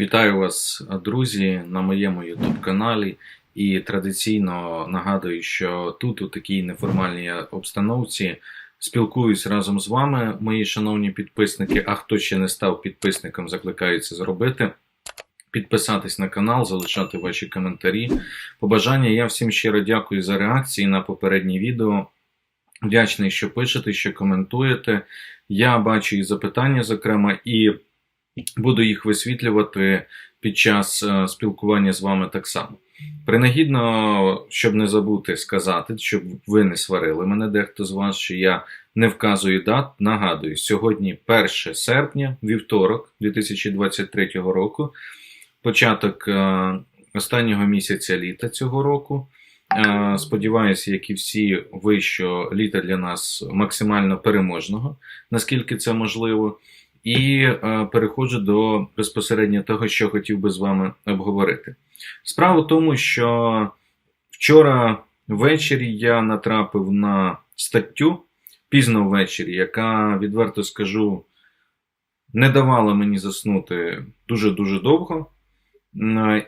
Вітаю вас, друзі, на моєму YouTube каналі. І традиційно нагадую, що тут, у такій неформальній обстановці, спілкуюсь разом з вами, мої шановні підписники. А хто ще не став підписником, закликаю це зробити. Підписатись на канал, залишати ваші коментарі. Побажання. Я всім щиро дякую за реакції на попереднє відео. Вдячний, що пишете, що коментуєте. Я бачу і запитання, зокрема, і буду їх висвітлювати під час е, спілкування з вами так само. Принагідно, щоб не забути сказати, щоб ви не сварили мене, дехто з вас, що я не вказую дат. Нагадую, сьогодні 1 серпня, вівторок 2023 року, початок е, останнього місяця літа цього року. Е, Сподіваюся, як і всі ви, що літо для нас максимально переможного, наскільки це можливо. І е, переходжу до безпосередньо того, що хотів би з вами обговорити. Справа в тому, що вчора ввечері я натрапив на статтю пізно ввечері, яка, відверто скажу, не давала мені заснути дуже-дуже довго.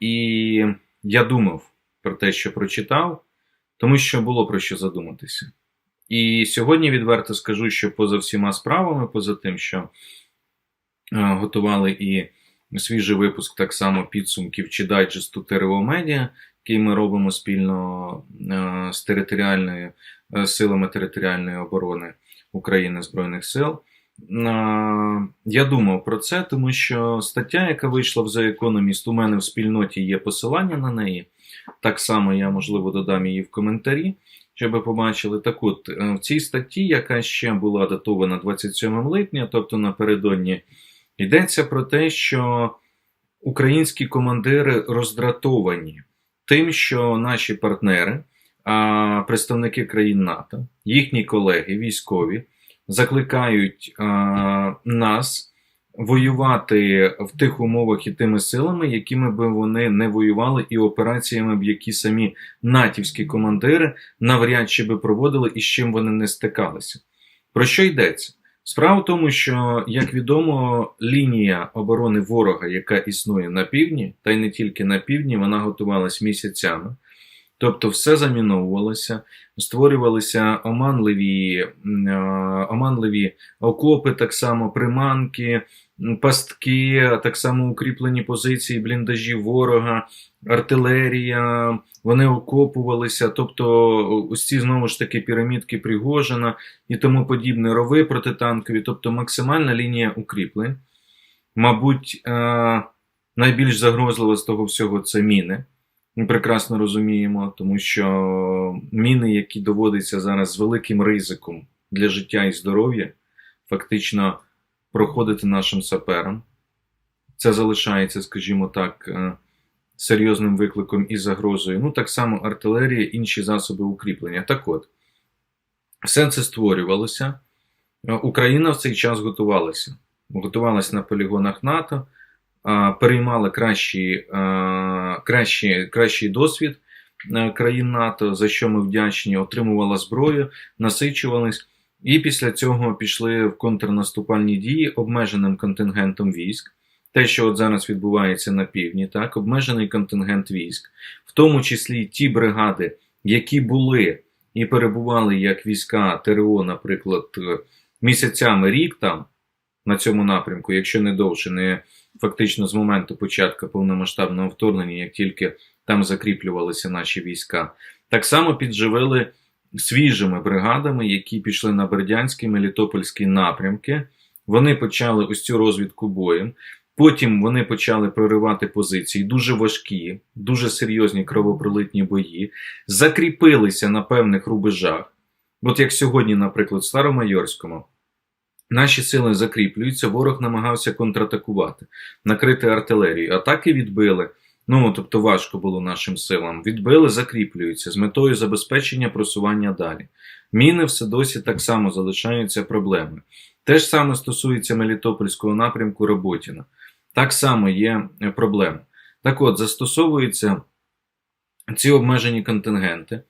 І я думав про те, що прочитав, тому що було про що задуматися. І сьогодні відверто скажу, що поза всіма справами, поза тим, що готували і свіжий випуск так само підсумків чи дайджесту ТРО Медіа, який ми робимо спільно е, з територіальною е, силами територіальної оборони України Збройних сил. Е, Я думав про це, тому що стаття, яка вийшла в The Economist, у мене в спільноті є посилання на неї. Так само я, можливо, додам її в коментарі, щоб ви побачили. Так от, е, в цій статті, яка ще була датована 27 липня, тобто напередодні, йдеться про те, що українські командири роздратовані тим, що наші партнери, представники країн НАТО, їхні колеги, військові, закликають нас воювати в тих умовах і тими силами, якими би вони не воювали, і операціями, б які самі натівські командири навряд чи би проводили і з чим вони не стикалися. Про що йдеться? Справа в тому, що, як відомо, лінія оборони ворога, яка існує на півдні, та й не тільки на півдні, вона готувалась місяцями. Тобто все заміновувалося, створювалися оманливі, е, оманливі окопи, так само приманки, пастки, так само укріплені позиції бліндажі ворога, артилерія. Вони окопувалися, тобто ось ці знову ж таки пірамідки Пригожина і тому подібне рови протитанкові, тобто максимальна лінія укріплень. Мабуть, е, найбільш загрозливо з того всього це міни. Ми прекрасно розуміємо, тому що міни, які доводяться зараз з великим ризиком для життя і здоров'я, фактично проходити нашим саперам. Це залишається, скажімо так, е, серйозним викликом і загрозою. Ну, так само артилерія, інші засоби укріплення. Так от, все це створювалося. Е, Україна в цей час готувалася. Готувалася на полігонах НАТО, а, переймала кращий, кращий, кращий досвід країн НАТО, за що ми вдячні, отримувала зброю, насичувались. І після цього пішли в контрнаступальні дії обмеженим контингентом військ. Те, що от зараз відбувається на півдні, так, обмежений контингент військ, в тому числі ті бригади, які були і перебували як війська ТРО, наприклад, місяцями рік там на цьому напрямку, якщо не довше, не фактично з моменту початку повномасштабного вторгнення, як тільки там закріплювалися наші війська, так само підживили свіжими бригадами, які пішли на Бердянський, Мелітопольський напрямки. Вони почали ось цю розвідку боєм. Потім вони почали проривати позиції, дуже важкі, дуже серйозні кровопролитні бої, закріпилися на певних рубежах. От як сьогодні, наприклад, в Старомайорському, наші сили закріплюються, ворог намагався контратакувати, накрити артилерію. Атаки відбили. Ну, тобто важко було нашим силам. Відбили, закріплюються з метою забезпечення просування далі. Міни все досі так само залишаються проблемою. Те ж саме стосується Мелітопольського напрямку Роботіна. Так само є е, проблема. Так от, застосовуються ці обмежені контингенти.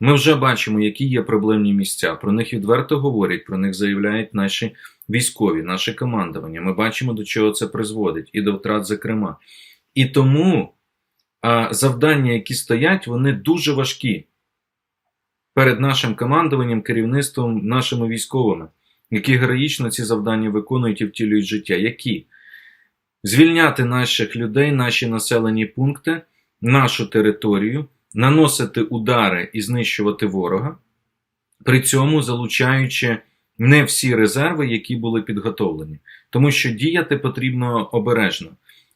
Ми вже бачимо, які є проблемні місця. Про них відверто говорять, про них заявляють наші військові, наше командування. Ми бачимо, до чого це призводить, і до втрат, зокрема. І тому а, завдання, які стоять, вони дуже важкі перед нашим командуванням, керівництвом, нашими військовими, які героїчно ці завдання виконують і втілюють життя. Які? Звільняти наших людей, наші населені пункти, нашу територію, наносити удари і знищувати ворога, при цьому залучаючи не всі резерви, які були підготовлені. Тому що діяти потрібно обережно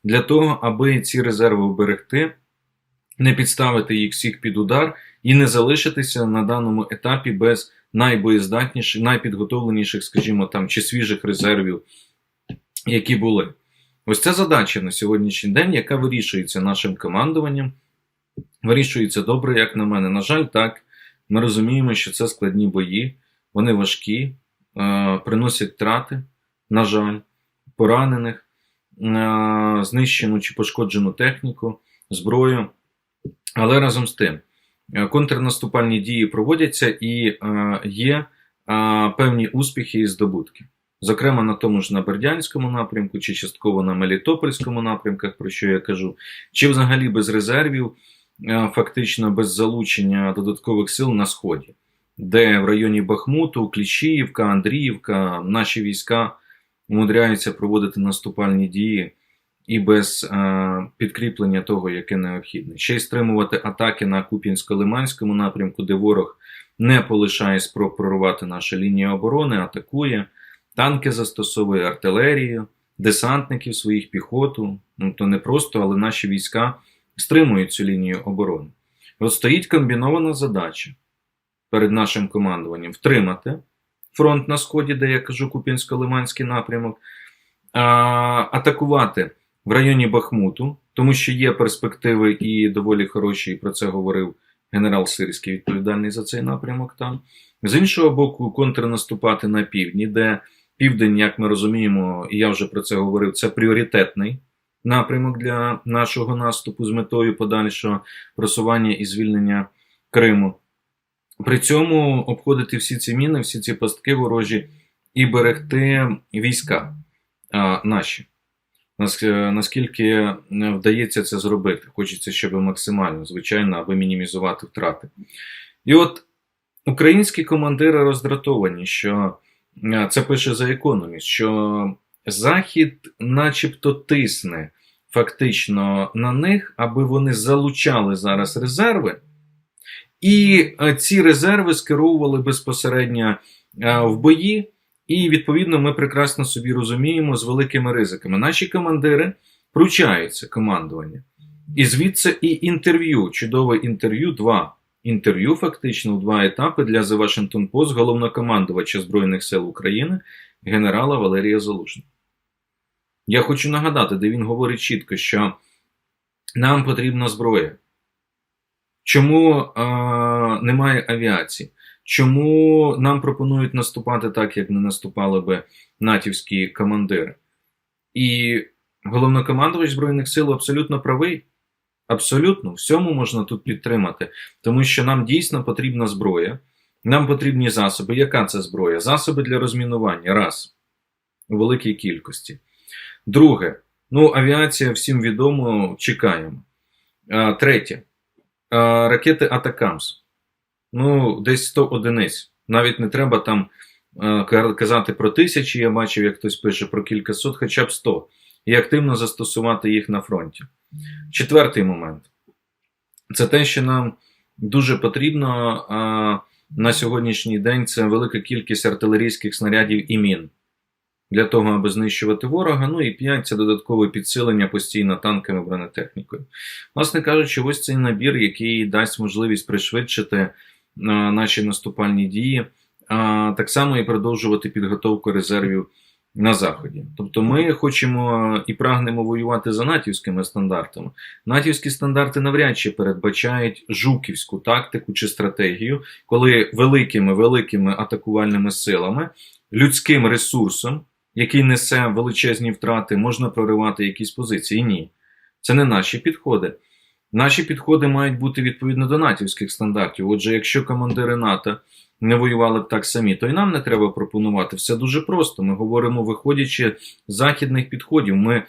для того, аби ці резерви вберегти, не підставити їх всіх під удар і не залишитися на даному етапі без найбоєздатніших, найпідготовленіших, скажімо там, чи свіжих резервів, які були. Ось це задача на сьогоднішній день, яка вирішується нашим командуванням. Вирішується добре, як на мене. На жаль, так. Ми розуміємо, що це складні бої, вони важкі, е, приносять втрати, на жаль, поранених, е, знищену чи пошкоджену техніку, зброю. Але разом з тим, е, контрнаступальні дії проводяться і є певні успіхи і здобутки. Зокрема, на тому ж на Бердянському напрямку, чи частково на Мелітопольському напрямках, про що я кажу, чи взагалі без резервів, фактично без залучення додаткових сил на Сході, де в районі Бахмуту, Кліщіївка, Андріївка наші війська умудряються проводити наступальні дії і без е, підкріплення того, яке необхідне. Ще й стримувати атаки на Куп'янсько-Лиманському напрямку, де ворог не полишає спроб прорвати наші лінії оборони, атакує, танки застосовує артилерію, десантників своїх піхоту. Ну то не просто, але наші війська стримують цю лінію оборони. От стоїть комбінована задача перед нашим командуванням втримати фронт на сході, де я кажу Куп'янсько-Лиманський напрямок, а, атакувати в районі Бахмуту, тому що є перспективи і доволі хороші, і про це говорив генерал Сирський, відповідальний за цей напрямок там. З іншого боку, контрнаступати на півдні, де південь, як ми розуміємо, і я вже про це говорив, це пріоритетний напрямок для нашого наступу з метою подальшого просування і звільнення Криму. При цьому обходити всі ці міни, всі ці пастки ворожі і берегти війська а, наші. Наскільки вдається це зробити? Хочеться, щоб максимально, звичайно, аби мінімізувати втрати. І от українські командири роздратовані, що е, це пише за економіст, що Захід начебто тисне фактично на них, аби вони залучали зараз резерви, і е, ці резерви скеровували безпосередньо е, в бої. І відповідно ми прекрасно собі розуміємо з великими ризиками. Наші командири пручаються командування. І звідси і інтерв'ю, чудове інтерв'ю, два інтерв'ю, фактично, у два етапи для The Washington Post головнокомандувача Збройних сил України генерала Валерія Залужного. Я хочу нагадати, де він говорить чітко, що нам потрібна зброя. Чому е, немає авіації? Чому нам пропонують наступати так, як не наступали би натівські командири? І головнокомандувач Збройних сил абсолютно правий. Абсолютно, всьому можна тут підтримати, тому що нам дійсно потрібна зброя, нам потрібні засоби. Яка це зброя? Засоби для розмінування. Раз. У великій кількості. Друге, ну, авіація всім відомо, чекаємо. А, третє. А, ракети Атакамс. Ну, десь 100 одиниць. Навіть не треба там е, казати про тисячі, я бачив, як хтось пише про кількасот, хоча б 100. І активно застосувати їх на фронті. Четвертий момент це те, що нам дуже потрібно а, на сьогоднішній день це велика кількість артилерійських снарядів і мін для того, аби знищувати ворога. Ну і п'ять це додаткове підсилення постійно танками бронетехнікою. Власне кажучи, ось цей набір, який дасть можливість пришвидшити а, наші наступальні дії, а так само і продовжувати підготовку резервів на заході. Тобто ми хочемо і прагнемо воювати за натівськими стандартами. Натівські стандарти навряд чи передбачають жуківську тактику чи стратегію, коли великими великими атакувальними силами, людським ресурсом, який несе величезні втрати, можна проривати якісь позиції. Ні, це не наші підходи. Наші підходи мають бути відповідно до натівських стандартів. Отже, якщо командири НАТО не воювали б так самі, то і нам не треба пропонувати. Все дуже просто. Ми говоримо, виходячи з західних підходів. Ми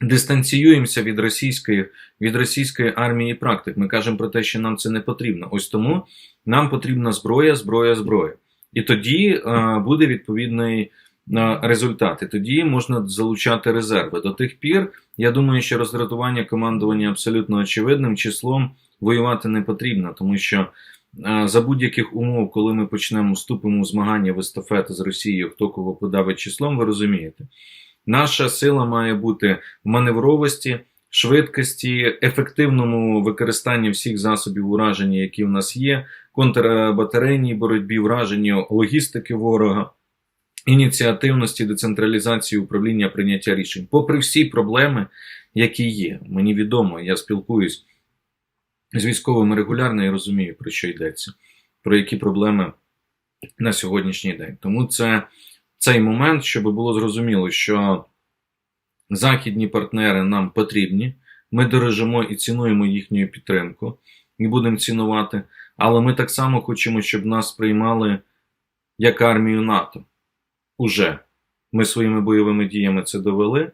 дистанціюємося від російської від російської армії практик. Ми кажемо про те, що нам це не потрібно. Ось тому нам потрібна зброя, зброя, зброя. І тоді е, буде відповідний е, результат. І тоді можна залучати резерви. До тих пір, я думаю, що роздратування командування абсолютно очевидним числом воювати не потрібно, тому що за будь-яких умов, коли ми почнемо вступимо в змагання в естафету з Росією, хто кого подавить числом, ви розумієте. Наша сила має бути в маневровості, швидкості, ефективному використанні всіх засобів ураження, які в нас є, контрбатарейній боротьбі, враженні логістики ворога, ініціативності, децентралізації управління прийняття рішень. Попри всі проблеми, які є, мені відомо, я спілкуюсь з військовими регулярно і розумію, про що йдеться, про які проблеми на сьогоднішній день. Тому це цей момент, щоб було зрозуміло, що західні партнери нам потрібні, ми дорожимо і цінуємо їхню підтримку і будемо цінувати, але ми так само хочемо, щоб нас приймали як армію НАТО. Уже ми своїми бойовими діями це довели,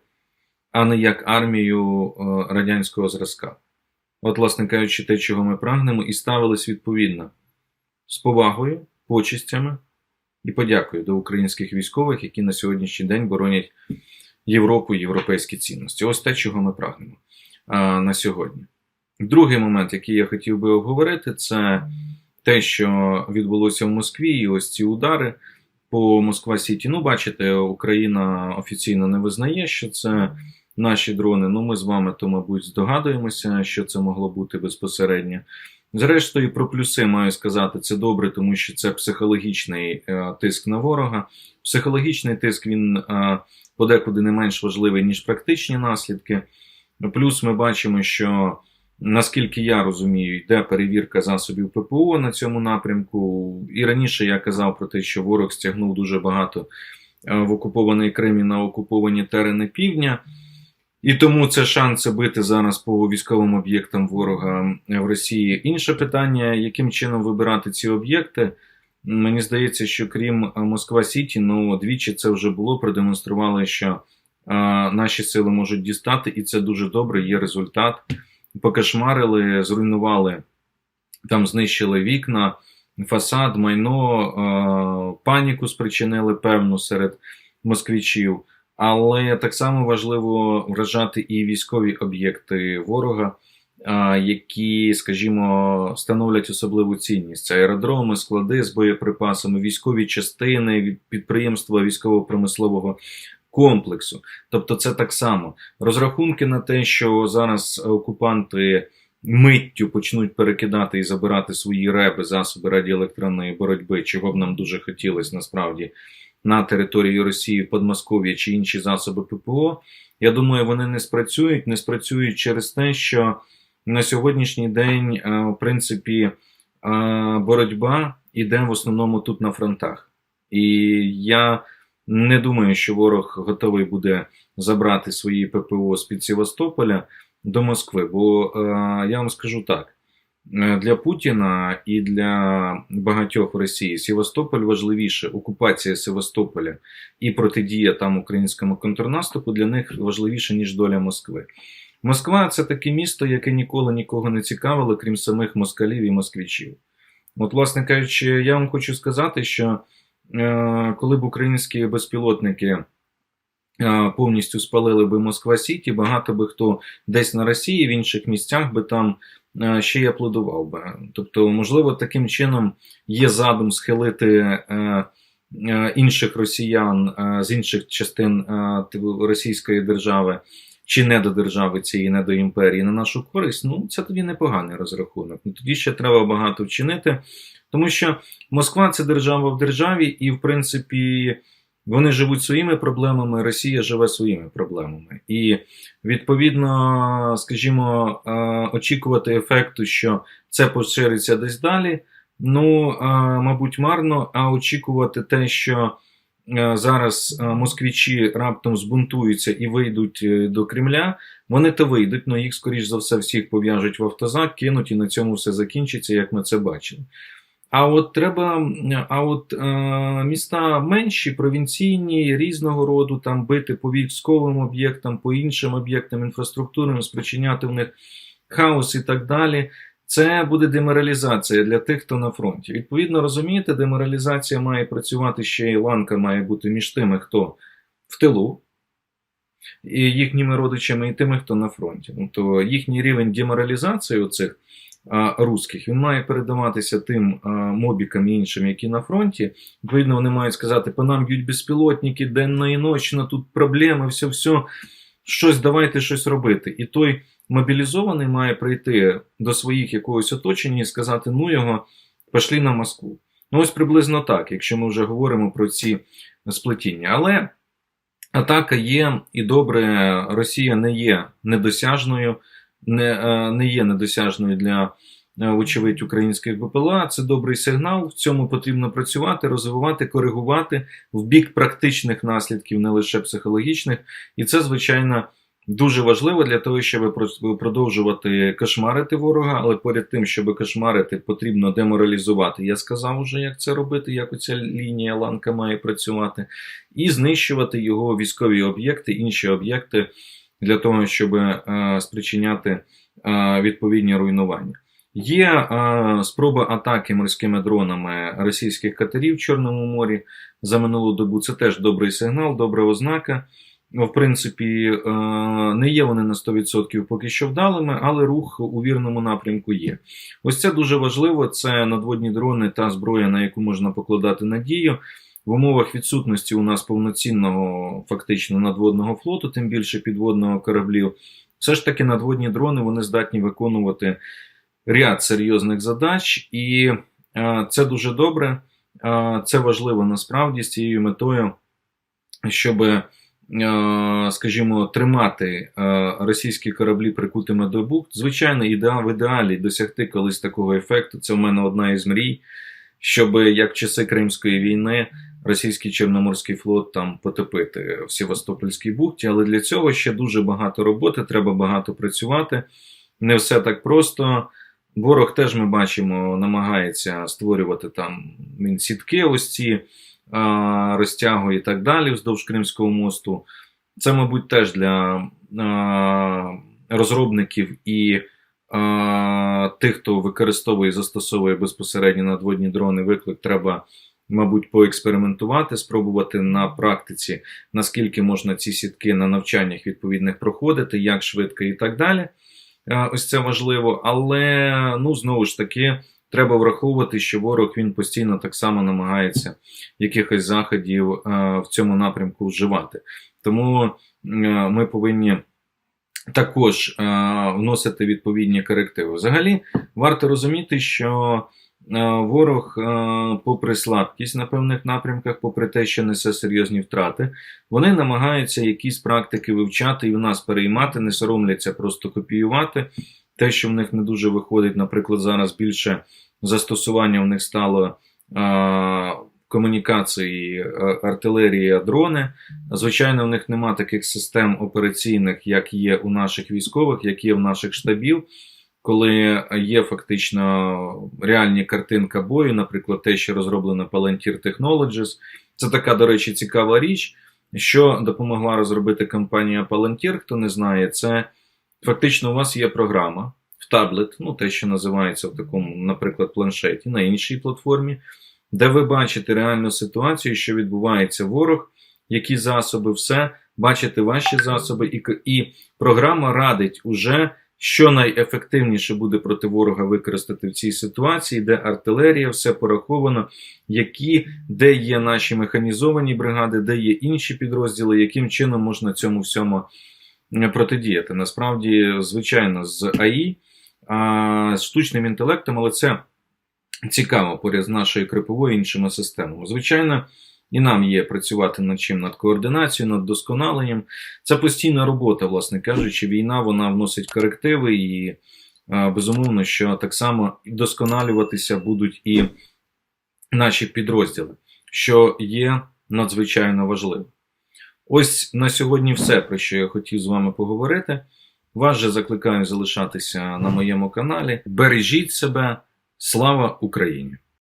а не як армію е, радянського зразка. От, власне кажучи, те, чого ми прагнемо, і ставились відповідно з повагою, почистями і подякую до українських військових, які на сьогоднішній день боронять Європу і європейські цінності. Ось те, чого ми прагнемо а, на сьогодні. Другий момент, який я хотів би обговорити, це те, що відбулося в Москві, і ось ці удари по Москва Сіті. Ну, бачите, Україна офіційно не визнає, що це наші дрони. Ну, ми з вами то, мабуть, здогадуємося, що це могло бути безпосередньо. Зрештою, про плюси маю сказати, це добре, тому що це психологічний е, тиск на ворога. Психологічний тиск він е, подекуди не менш важливий, ніж практичні наслідки. Плюс ми бачимо, що наскільки я розумію, йде перевірка засобів ППО на цьому напрямку. І раніше я казав про те, що ворог стягнув дуже багато е, в окупований Крим і на окуповані терени півдня. І тому це шанси бити зараз по військовим об'єктам ворога в Росії. Інше питання, яким чином вибирати ці об'єкти. Мені здається, що крім Москва Сіті, ну двічі це вже було. Продемонстрували, що а, наші сили можуть дістати, і це дуже добре. Є результат. Покошмарили, зруйнували там, знищили вікна, фасад, майно, а, паніку спричинили певну серед москвичів. Але так само важливо вражати і військові об'єкти ворога, які, скажімо, становлять особливу цінність. Це аеродроми, склади з боєприпасами, військові частини, підприємства військово-промислового комплексу. Тобто, це так само розрахунки на те, що зараз окупанти. Миттю почнуть перекидати і забирати свої реби, засоби радіоелектронної боротьби, чого б нам дуже хотілося насправді на території Росії, Подмосков'я чи інші засоби ППО. Я думаю, вони не спрацюють, не спрацюють через те, що на сьогоднішній день, е, в принципі, е, боротьба йде в основному тут на фронтах. І я не думаю, що ворог готовий буде забрати свої ППО з під Севастополя до Москви. Бо е, я вам скажу так: для Путіна і для багатьох в Росії Севастополь важливіше, окупація Севастополя і протидія там українському контрнаступу для них важливіше, ніж доля Москви. Москва це таке місто, яке ніколи нікого не цікавило, крім самих москалів і москвичів. От, власне кажучи, я вам хочу сказати, що е, коли б українські безпілотники е, повністю спалили би Москва Сіті, багато би хто десь на Росії, в інших місцях би там Е, ще й аплодував би. Тобто, можливо, таким чином є задум схилити е, е, інших росіян з інших частин Російської держави. Чи не до держави цієї, не до імперії на нашу користь, ну це тоді непоганий розрахунок. Ну, Тоді ще треба багато вчинити, тому що Москва це держава в державі, і, в принципі, вони живуть своїми проблемами, Росія живе своїми проблемами. І відповідно, скажімо, очікувати ефекту, що це пошириться десь далі. Ну, мабуть, марно, а очікувати те, що е, зараз е, москвичі раптом збунтуються і вийдуть е, до Кремля, вони то вийдуть, але їх, скоріш за все, всіх пов'яжуть в автозак, кинуть і на цьому все закінчиться, як ми це бачили. А от треба, а от е, міста менші, провінційні, різного роду, там бити по військовим об'єктам, по іншим об'єктам інфраструктурним, спричиняти в них хаос і так далі. Це буде деморалізація для тих, хто на фронті. Відповідно, розумієте, деморалізація має працювати ще і ланка має бути між тими, хто в тилу, і їхніми родичами, і тими, хто на фронті. Ну, то їхній рівень деморалізації оцих русських він має передаватися тим мобікам і іншим, які на фронті. Відповідно, вони мають сказати: по нам б'ють безпілотники, денно і ночно, тут проблеми, все, все. Щось давайте щось робити. І той мобілізований має прийти до своїх якогось оточення і сказати: ну його, пішли на Москву. Ну, ось приблизно так, якщо ми вже говоримо про ці сплетіння. Але атака є і добре, Росія не є недосяжною, не, е, не є недосяжною для. е, Вочевидь, українських БПЛА це добрий сигнал. В цьому потрібно працювати, розвивати, коригувати в бік практичних наслідків, не лише психологічних. І це, звичайно, дуже важливо для того, щоб продовжувати кошмарити ворога, але поряд тим, щоб кошмарити, потрібно деморалізувати. Я сказав уже, як це робити, як оця лінія ланка має працювати, і знищувати його військові об'єкти, інші об'єкти для того, щоб е, спричиняти е, відповідні руйнування. Є е, спроба атаки морськими дронами російських катерів в Чорному морі за минулу добу. Це теж добрий сигнал, добра ознака. В принципі, не є вони на 100% поки що вдалими, але рух у вірному напрямку є. Ось це дуже важливо. Це надводні дрони та зброя, на яку можна покладати надію. В умовах відсутності у нас повноцінного фактично надводного флоту, тим більше підводного кораблів. Все ж таки надводні дрони вони здатні виконувати ряд серйозних задач, і е, це дуже добре. Е, це важливо насправді з цією метою, щоб, е, скажімо, тримати російські кораблі прикутими до бухт. Звичайно, ідеал в ідеалі досягти колись такого ефекту. Це в мене одна із мрій, щоб як часи Кримської війни російський Чорноморський флот там потопити в Севастопольській бухті. Але для цього ще дуже багато роботи, треба багато працювати. Не все так просто. Ворог теж ми бачимо, намагається створювати там він сітки, ось ці а, розтягує і так далі вздовж Кримського мосту. Це, мабуть, теж для а, розробників і а, тих, хто використовує і застосовує безпосередньо надводні дрони, виклик треба, мабуть, поекспериментувати, спробувати на практиці, наскільки можна ці сітки на навчаннях відповідних проходити, як швидко і так далі. Е, Ось це важливо, але ну знову ж таки треба враховувати, що ворог він постійно так само намагається якихось заходів е, в цьому напрямку вживати. Тому е, ми повинні також вносити відповідні корективи. Взагалі, варто розуміти, що ворог, е, попри слабкість на певних напрямках, попри те, що несе серйозні втрати, вони намагаються якісь практики вивчати і в нас переймати, не соромляться просто копіювати. Те, що в них не дуже виходить, наприклад, зараз більше застосування в них стало а, комунікації артилерії, дрони. Звичайно, в них нема таких систем операційних, як є у наших військових, як є в наших штабів, коли є фактично реальні картинка бою, наприклад, те, що розроблено Palantir Technologies. Це така, до речі, цікава річ, що допомогла розробити компанія Palantir, хто не знає, це фактично у вас є програма в таблет, ну те, що називається в такому, наприклад, планшеті, на іншій платформі, де ви бачите реальну ситуацію, що відбувається ворог, які засоби, все, бачите ваші засоби, і, і програма радить уже. Що найефективніше буде проти ворога використати в цій ситуації, де артилерія, все пораховано, які, де є наші механізовані бригади, де є інші підрозділи, яким чином можна цьому всьому е, протидіяти. Насправді, звичайно, з АІ, а, з штучним інтелектом, але це цікаво поряд з нашою криповою іншими системами. Звичайно, і нам є працювати над чим над координацією, над досконаленням. Це постійна робота, власне кажучи, війна вона вносить корективи, і безумовно, що так само досконалюватися будуть і наші підрозділи, що є надзвичайно важливо. Ось на сьогодні все, про що я хотів з вами поговорити. Вас же закликаю залишатися на моєму каналі. Бережіть себе. Слава Україні!